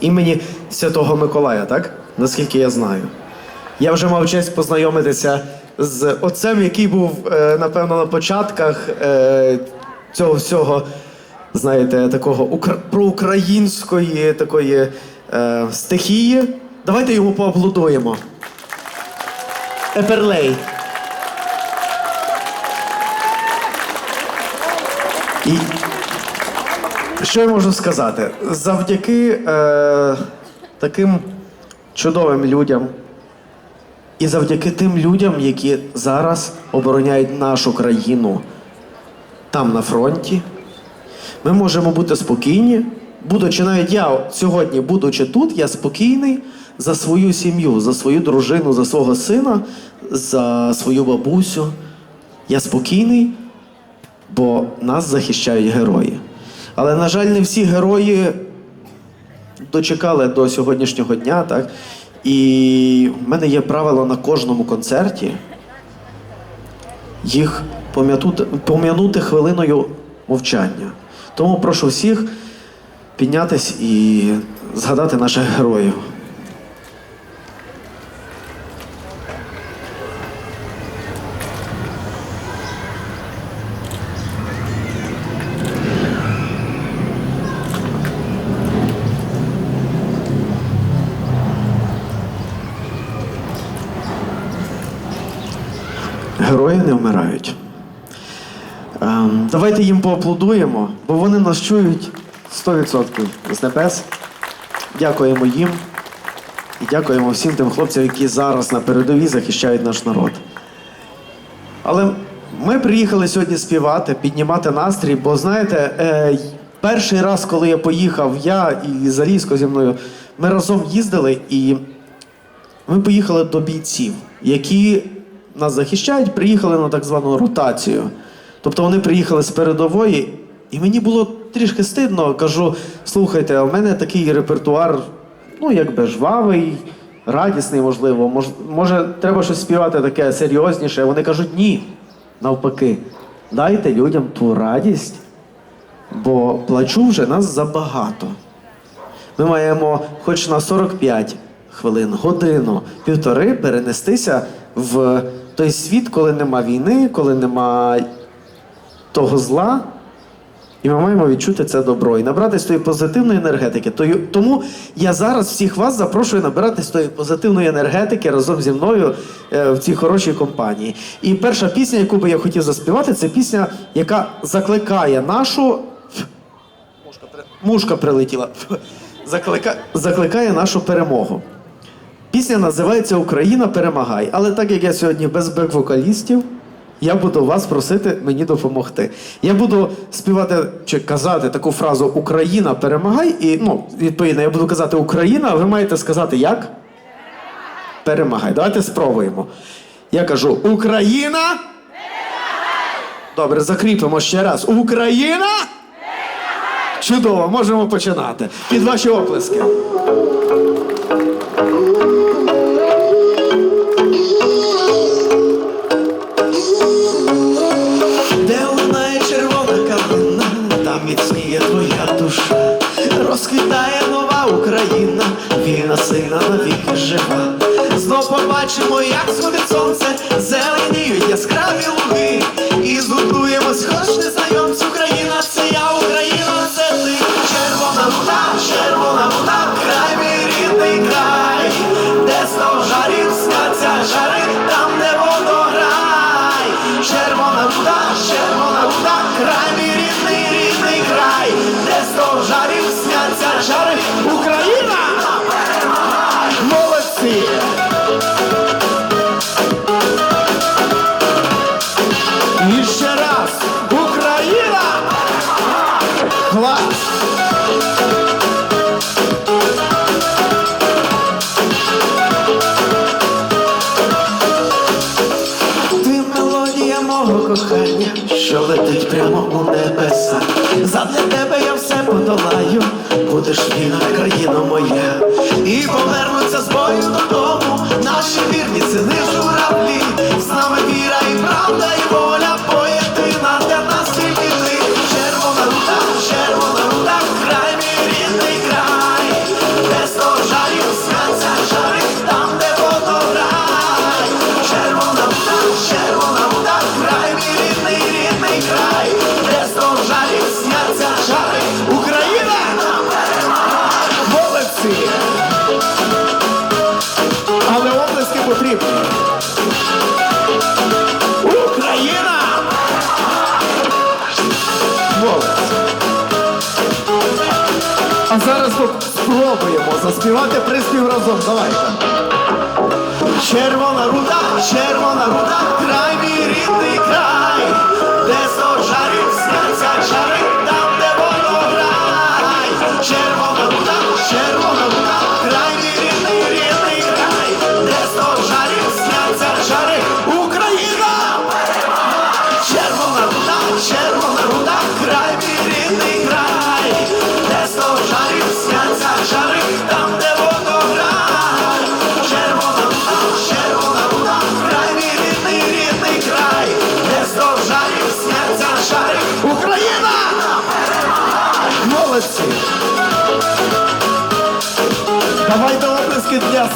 імені Святого Миколая, так? Наскільки я знаю. Я вже мав честь познайомитися з отцем, який був, е, напевно, на початках е, цього всього, знаєте, такого укра- проукраїнської такої е, стихії. Давайте йому поаплодуємо. Еперлей. І що я можу сказати? Завдяки е, таким чудовим людям і завдяки тим людям, які зараз обороняють нашу країну там на фронті, ми можемо бути спокійні. Будучи навіть я сьогодні, будучи тут, я спокійний за свою сім'ю, за свою дружину, за свого сина, за свою бабусю. Я спокійний, бо нас захищають герої. Але, на жаль, не всі герої дочекали до сьогоднішнього дня, так? І в мене є правило на кожному концерті їх пом'янути хвилиною мовчання. Тому прошу всіх піднятись і згадати наших героїв. Герої не вмирають. Ем, давайте їм поаплодуємо, бо вони нас чують 100% з небес. Дякуємо їм і дякуємо всім тим хлопцям, які зараз на передовій захищають наш народ. Але ми приїхали сьогодні співати, піднімати настрій, бо знаєте, е, перший раз, коли я поїхав, я і Залізко зі мною, ми разом їздили і ми поїхали до бійців, які нас захищають, приїхали на так звану ротацію. Тобто вони приїхали з передової, і мені було трішки стидно. Кажу: слухайте, а в мене такий репертуар, ну якби жвавий, радісний, можливо. Мож, може, треба щось співати таке серйозніше. Вони кажуть, ні. Навпаки, дайте людям ту радість, бо плачу вже нас забагато. Ми маємо хоч на 45 хвилин, годину, півтори перенестися в той світ, коли нема війни, коли нема того зла. І ми маємо відчути це добро і набратись тої позитивної енергетики. Тому я зараз всіх вас запрошую набиратись тої позитивної енергетики разом зі мною е, в цій хорошій компанії. І перша пісня, яку би я хотів заспівати, це пісня, яка закликає нашу Мушка. Прилетіла. Заклика... Закликає нашу перемогу. Пісня називається Україна перемагай. Але так як я сьогодні без бек-вокалістів, я буду вас просити мені допомогти. Я буду співати чи казати таку фразу Україна перемагай. І ну, відповідно, я буду казати Україна, а ви маєте сказати як? Перемагай. Давайте спробуємо. Я кажу Україна. Добре, закріпимо ще раз. Україна! Чудово, можемо починати. Під ваші оплески. Задля тебе я все подолаю, будеш вільна країна моя. І повернуться з бою додому, наші вірні сини заспівати приспів разом. Давайте. Червона руда, червона руда, край мій рідний край,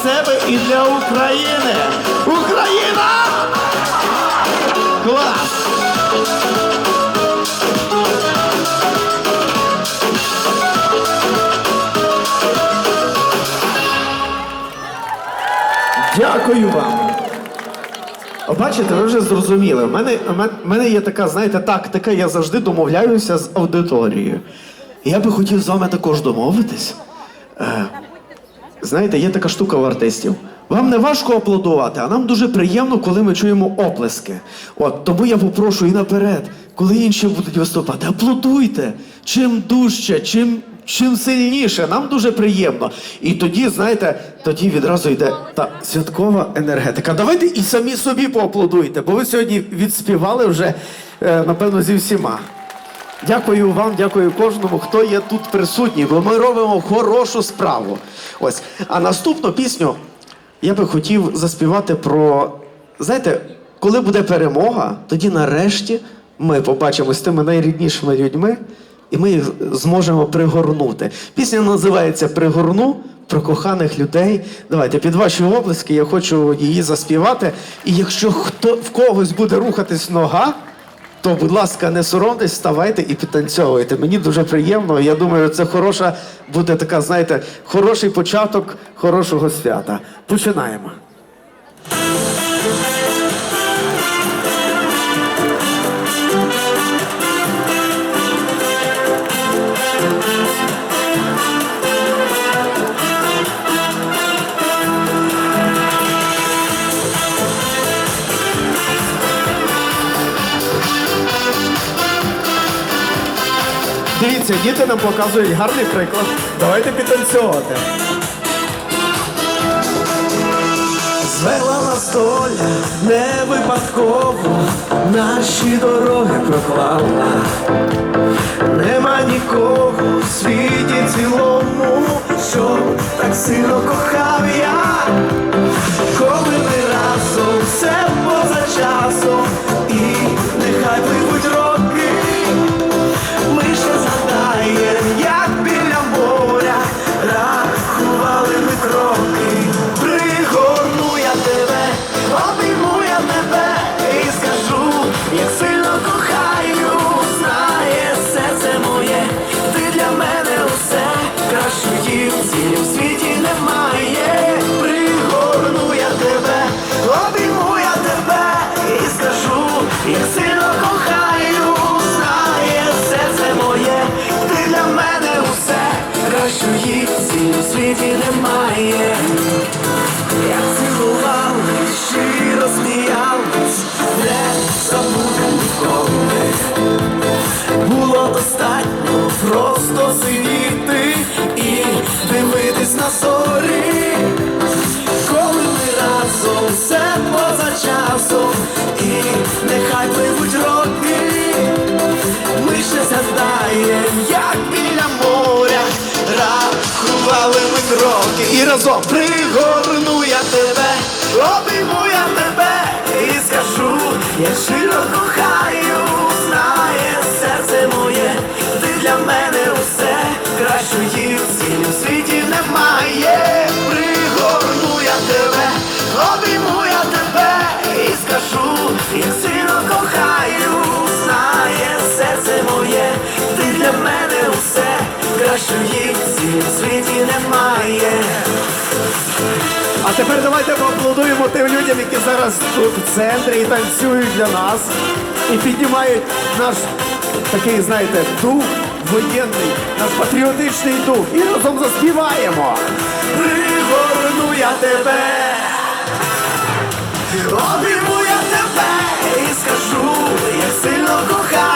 себе і для України! Україна! Клас! Дякую вам. Бачите, ви вже зрозуміли. У мене, мене є така, знаєте, тактика, я завжди домовляюся з аудиторією. Я би хотів з вами також домовитись. Знаєте, є така штука в артистів. Вам не важко аплодувати, а нам дуже приємно, коли ми чуємо оплески. От тому я попрошу і наперед, коли інші будуть виступати, аплодуйте. Чим дужче, чим, чим сильніше, нам дуже приємно. І тоді, знаєте, тоді відразу йде та святкова енергетика. Давайте і самі собі поаплодуйте, бо ви сьогодні відспівали вже, е, напевно, зі всіма. Дякую вам, дякую кожному, хто є тут присутній, бо ми робимо хорошу справу. Ось. А наступну пісню я би хотів заспівати про. Знаєте, коли буде перемога, тоді нарешті ми побачимо з тими найріднішими людьми, і ми їх зможемо пригорнути. Пісня називається Пригорну про коханих людей. Давайте під ваші облиски я хочу її заспівати. І якщо хто в когось буде рухатись нога, то, будь ласка, не соромтесь, вставайте і підтанцьовуйте. Мені дуже приємно. Я думаю, це хороша буде така, знаєте, хороший початок хорошого свята. Починаємо. Дивіться, діти нам показують гарний приклад. Давайте підтанцьовувати. Звела нас доля не випадково, наші дороги проклала. Нема нікого в світі цілому, що так сильно кохав я, коли ми разом все поза часом, і нехай пливуть немає. Як цілувались, щиро сміялись, не забудем ніколи. Було достатньо просто сидіти і дивитись І разом пригорну я тебе, обійму я тебе і скажу, я щиро кохаю, знає серце моє, ти для мене усе кращої в цілім світі немає. Пригорну я тебе, обійму я тебе і скажу, я сильно кохаю, знає серце моє, ти для мене усе кращої в цілім світі немає. А тепер давайте поаплодуємо тим людям, які зараз тут в центрі і танцюють для нас. І піднімають наш такий, знаєте, дух воєнний, наш патріотичний дух. І разом заспіваємо. Пригорну я тебе, обійму я тебе і скажу, як сильно кохаю,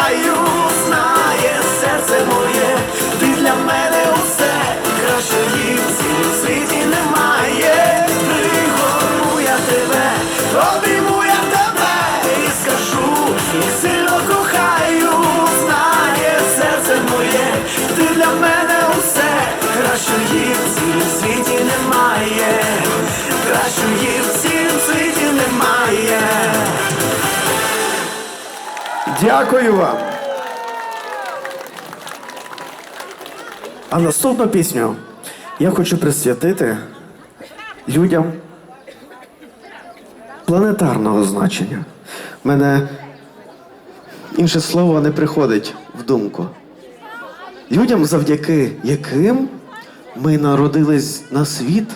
кращої в цілому світі немає. Дякую вам. А наступну пісню я хочу присвятити людям планетарного значення. Мене інше слово не приходить в думку. Людям, завдяки яким ми народились на світ,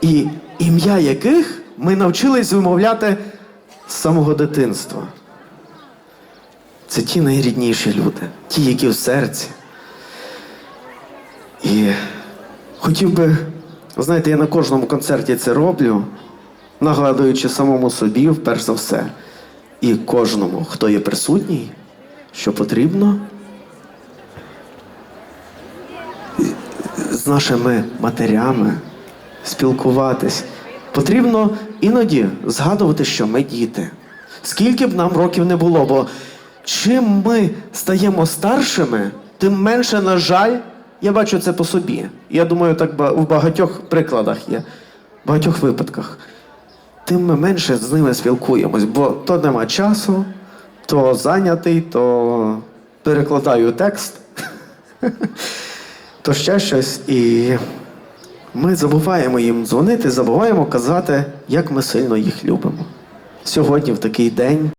і ім'я яких ми навчились вимовляти з самого дитинства. Це ті найрідніші люди, ті, які в серці. І хотів би, знаєте, я на кожному концерті це роблю, нагадуючи самому собі, перш за все, і кожному, хто є присутній, що потрібно з нашими матерями спілкуватись. Потрібно іноді згадувати, що ми діти. Скільки б нам років не було, бо чим ми стаємо старшими, тим менше, на жаль, я бачу це по собі. Я думаю, так в багатьох прикладах є, в багатьох випадках. Тим ми менше з ними спілкуємось, бо то нема часу, то зайнятий, то перекладаю текст, то ще щось. І ми забуваємо їм дзвонити, забуваємо казати, як ми сильно їх любимо. Сьогодні, в такий день,